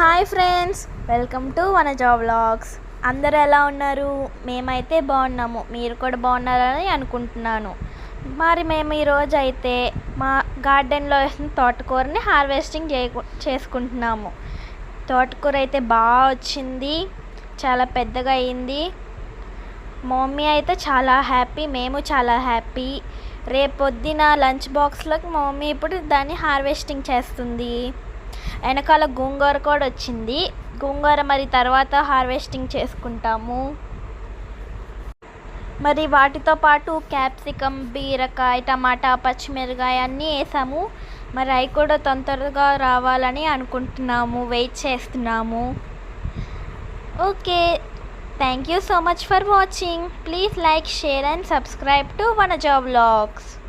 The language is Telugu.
Hi friends welcome to Vanaja vlogs. అందరు ఎలా ఉన్నారు? మేమైతే బాగున్నాము. మీరు కూడా బాగున్నారని అనుకుంటున్నాను. మరి మేము ఈరోజు అయితే మా గార్డెన్లో వేసిన తోటకూరని హార్వెస్టింగ్ చే చేసుకుంటున్నాము. తోటకూర అయితే బాగా వచ్చింది. చాలా పెద్దగా అయింది. మమ్మీ అయితే చాలా హ్యాపీ మేము చాలా హ్యాపీ. రేపొద్దున లంచ్ బాక్స్లోకి మమ్మీ ఇప్పుడు దాన్ని హార్వెస్టింగ్ చేస్తుంది. వెనకాల గోంగూర కూడా వచ్చింది. గోంగూర మరి తర్వాత హార్వెస్టింగ్ చేసుకుంటాము. మరి వాటితో పాటు క్యాప్సికమ్ బీరకాయ టమాటా పచ్చిమిరకాయ అన్నీ వేసాము. మరి అవి కూడా తొందరగా రావాలని అనుకుంటున్నాము. వెయిట్ చేస్తున్నాము. Okay. Thank you so much for watching. Please like share and subscribe to Vanaja vlogs